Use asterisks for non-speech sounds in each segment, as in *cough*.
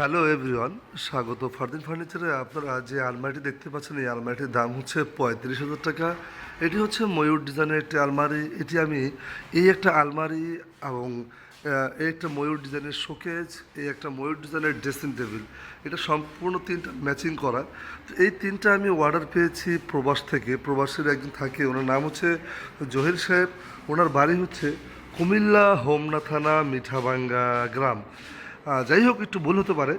Hello everyone স্বাগত। ফারদিন ফার্নিচারে আপনারা যে আলমারিটি দেখতে পাচ্ছেন, এই আলমারিটির দাম হচ্ছে পঁয়ত্রিশ হাজার টাকা। এটি হচ্ছে ময়ূর ডিজাইনের একটি আলমারি। এটি আমি এই একটা আলমারি এবং এই একটা ময়ূর ডিজাইনের শোকেজ, এই একটা ময়ূর ডিজাইনের ড্রেসিং টেবিল। এটা সম্পূর্ণ তিনটা ম্যাচিং করা। তো এই তিনটা আমি অর্ডার পেয়েছি প্রবাস থেকে। প্রবাসের একজন থাকে, ওনার নাম হচ্ছে জহির সাহেব। ওনার বাড়ি হচ্ছে কুমিল্লা হোমনা থানা মিঠাবাঙ্গা গ্রাম। যাই হোক একটু ভুল হতে পারে।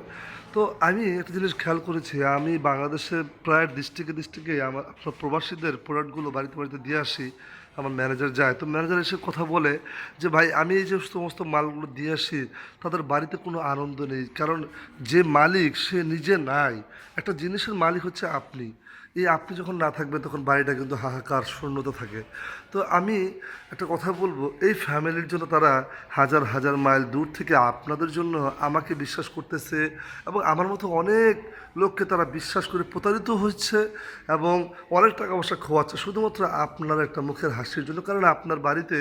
তো আমি একটা জিনিস খেয়াল করেছি, আমি বাংলাদেশের প্রায় ডিস্ট্রিক্টে ডিস্ট্রিক্টে আমার আপনার প্রবাসীদের প্রোডাক্টগুলো বাড়িতে বাড়িতে দিয়ে আসি, আমার ম্যানেজার যায়। তো ম্যানেজার এসে কথা বলে যে, ভাই, আমি এই যে সমস্ত মালগুলো দিয়ে আসি, তাদের বাড়িতে কোনো আনন্দ নেই। কারণ যে মালিক, সে নিজে নাই। একটা জিনিসের মালিক হচ্ছে আপনি। এই আপনি যখন না থাকবেন, তখন বাড়িটা কিন্তু হাহাকার, শূন্যতা থাকে। তো আমি একটা কথা বলব, এই ফ্যামিলির জন্য তারা হাজার হাজার মাইল দূর থেকে আপনাদের জন্য আমাকে বিশ্বাস করতেছে এবং আমার মতো অনেক লোককে তারা বিশ্বাস করে প্রতারিত হচ্ছে এবং অনেক টাকা পয়সা খোয়াচ্ছে। শুধুমাত্র আপনার একটা মুখের হাসির জন্য, কারণ আপনার বাড়িতে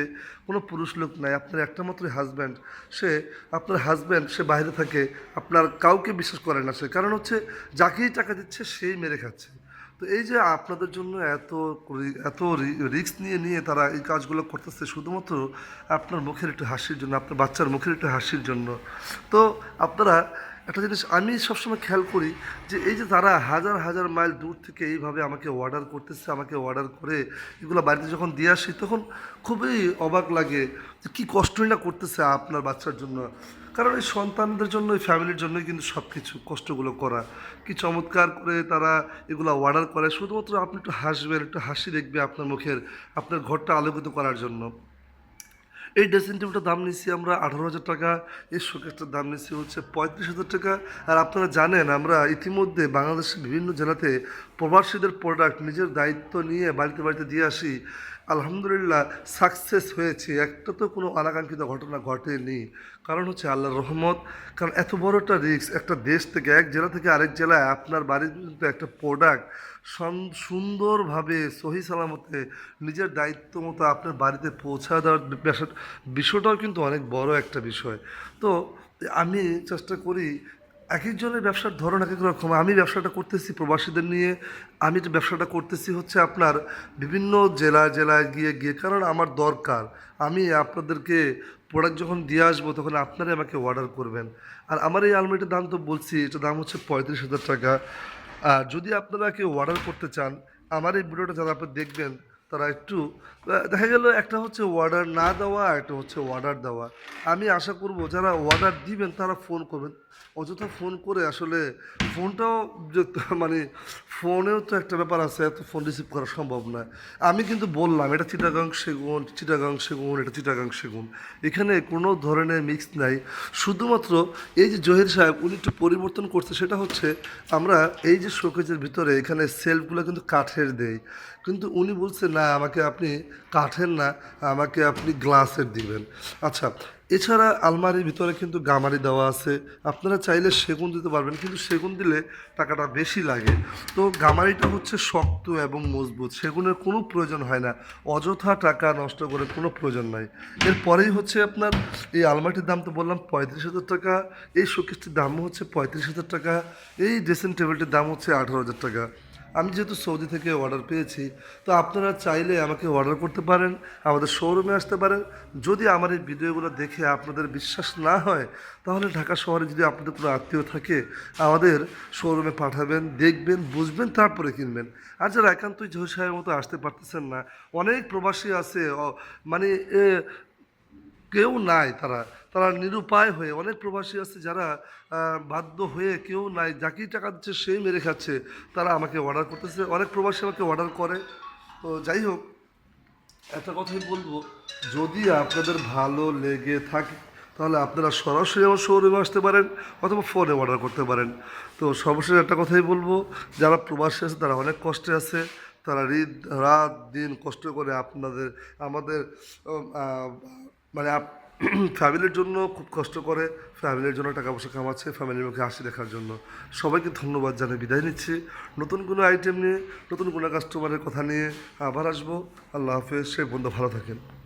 কোনো পুরুষ লোক নাই, আপনার একটা মাত্র হাজব্যান্ড সে, আপনার হাজব্যান্ড সে বাইরে থাকে, আপনার কাউকে বিশ্বাস করে না সে। কারণ হচ্ছে যাকেই টাকা দিচ্ছে, সেই মেরে খাচ্ছে। তো এই যে আপনাদের জন্য এত এত রিস্ক নিয়ে নিয়ে তারা এই কাজগুলো করতেছে, শুধুমাত্র আপনার মুখের একটু হাসির জন্য, আপনার বাচ্চার মুখের একটু হাসির জন্য। তো আপনারা একটা জিনিস আমি সবসময় খেয়াল করি যে এই যে তারা হাজার হাজার মাইল দূর থেকে এইভাবে আমাকে অর্ডার করতেছে, আমাকে অর্ডার করে এগুলো বাড়িতে যখন দিয়ে আসি, তখন খুবই অবাক লাগে যে কী কষ্টই না করতেছে আপনার বাচ্চার জন্য। কারণ এই সন্তানদের জন্য, এই ফ্যামিলির জন্যই কিন্তু সব কিছু কষ্টগুলো করা। কি চমৎকার করে তারা এগুলো অর্ডার করে। শুধুমাত্র আপনি একটু হাসবেন, একটু হাসি দেখবে আপনার মুখের, আপনার ঘরটা আলোকিত করার জন্য। এই ড্রেসিং টেবিলটার দাম নিচ্ছি আমরা আঠারো হাজার টাকা, এই শোকেসটার দাম নিচ্ছি হচ্ছে পঁয়ত্রিশ হাজার টাকা। আর আপনারা জানেন, আমরা ইতিমধ্যে বাংলাদেশের বিভিন্ন জেলাতে প্রবাসীদের প্রোডাক্ট নিজের দায়িত্ব নিয়ে বাড়িতে বাড়িতে দিয়ে আসি। আলহামদুলিল্লাহ সাকসেস হয়েছে। একটা তো কোনো অনাকাঙ্ক্ষিত ঘটনা ঘটেনি। কারণ হচ্ছে আল্লাহর রহমত। কারণ এত বড় একটা রিস্ক একটা দেশ থেকে, এক জেলা থেকে আরেক জেলায় আপনার বাড়ির একটা প্রোডাক্ট সুন্দরভাবে, সহি সালামতে, নিজের দায়িত্ব মতো আপনার বাড়িতে পৌঁছা দেওয়ার বিষয়টাও কিন্তু অনেক বড় একটা বিষয়। তো আমি চেষ্টা করি এক একজনের ব্যবসার ধরন এক এক রকম। আমি ব্যবসাটা করতেছি প্রবাসীদের নিয়ে। আমি যে ব্যবসাটা করতেছি হচ্ছে আপনার বিভিন্ন জেলায় জেলায় গিয়ে গিয়ে কারণ আমার দরকার। আমি আপনাদেরকে প্রোডাক্ট যখন দিয়ে আসব, তখন আপনারাই আমাকে অর্ডার করবেন। আর আমার এই আলমারিটার দাম তো বলছি, এটার দাম হচ্ছে পঁয়ত্রিশ হাজার টাকা। আর যদি আপনারা কেউ অর্ডার করতে চান, আমার এই ভিডিওটা যারা আপনি দেখবেন তারা একটু দেখা গেল একটা হচ্ছে অর্ডার না দেওয়া একটা হচ্ছে অর্ডার দেওয়া। আমি আশা করব যারা অর্ডার দিবেন তারা ফোন করবেন। অযথা ফোন করে আসলে ফোনটাও মানে ফোনেও তো একটা ব্যাপার আছে, এত ফোন রিসিভ করা সম্ভব না। আমি কিন্তু বললাম, এটা চিটাগাং সেগুন চিটাগাং সেগুন এটা চিটাগাং সেগুন এখানে কোনো ধরনের মিক্স নাই। শুধুমাত্র এই যে জহির সাহেব, উনি একটু পরিবর্তন করছে, সেটা হচ্ছে আমরা এই যে শোকেজের ভিতরে এখানে সেলফগুলো কিন্তু কাঠের দেই। কিন্তু উনি বলছে, না, আমাকে আপনি কাঠের না, আমাকে আপনি গ্লাসের দিবেন। আচ্ছা এছাড়া আলমারির ভিতরে কিন্তু গামারি দেওয়া আছে। আপনারা চাইলে সেগুন দিতে পারবেন, কিন্তু সেগুন দিলে টাকাটা বেশি লাগে। তো গামারিটা হচ্ছে শক্ত এবং মজবুত, সেগুনের কোনো প্রয়োজন হয় না। অযথা টাকা নষ্ট করে কোনো প্রয়োজন নাই। এরপরেই হচ্ছে আপনার, এই আলমারিটির দাম তো বললাম, পঁয়ত্রিশ হাজার টাকা, এই শোকেসটির দামও হচ্ছে পঁয়ত্রিশ হাজার টাকা, এই ড্রেসিং টেবিলটির দাম হচ্ছে আঠারো হাজার টাকা। আমি যেহেতু সৌদি থেকে অর্ডার পেয়েছি, তো আপনারা চাইলে আমাকে অর্ডার করতে পারেন, আমাদের শোরুমে আসতে পারেন। যদি আমার এই ভিডিওগুলো দেখে আপনাদের বিশ্বাস না হয়, তাহলে ঢাকা শহরে যদি আপনাদের কোনো আত্মীয় থাকে, আমাদের শোরুমে পাঠাবেন, দেখবেন, বুঝবেন, তারপরে কিনবেন। আর যারা একান্তই জহির সাহেবের মতো আসতে পারতেছেন না, অনেক প্রবাসী আছে মানে কেউ নাই তারা। তারা নিরুপায় হয়ে, অনেক প্রবাসী আছে যারা বাধ্য হয়ে কেউ নাই যাকেই টাকা দিচ্ছে সেই মেরে খাচ্ছে, তারা আমাকে অর্ডার করতেছে। অনেক প্রবাসী আমাকে অর্ডার করে। তো যাই হোক, একটা কথাই বলব, যদি আপনাদের ভালো লেগে থাকে, তাহলে আপনারা সরাসরি আমার শোরুমে আসতে পারেন অথবা ফোনে অর্ডার করতে পারেন। তো সর্বশেষ একটা কথাই বলব, যারা প্রবাসী আছে, তারা অনেক কষ্টে আছে, তারা রাত দিন কষ্ট করে আপনাদের, আমাদের মানে *clears throat* ফ্যামিলির জন্য খুব কষ্ট করে ফ্যামিলির জন্য টাকা পয়সা কামাচ্ছে ফ্যামিলির মুখে হাসি দেখার জন্য। সবাইকে ধন্যবাদ জানিয়ে বিদায় নিচ্ছি। নতুন কোনো আইটেম নিয়ে, নতুন কোনো কাস্টমারের কথা নিয়ে আবার আসব। আল্লাহ হাফেজ, সে বন্ধু ভালো থাকেন।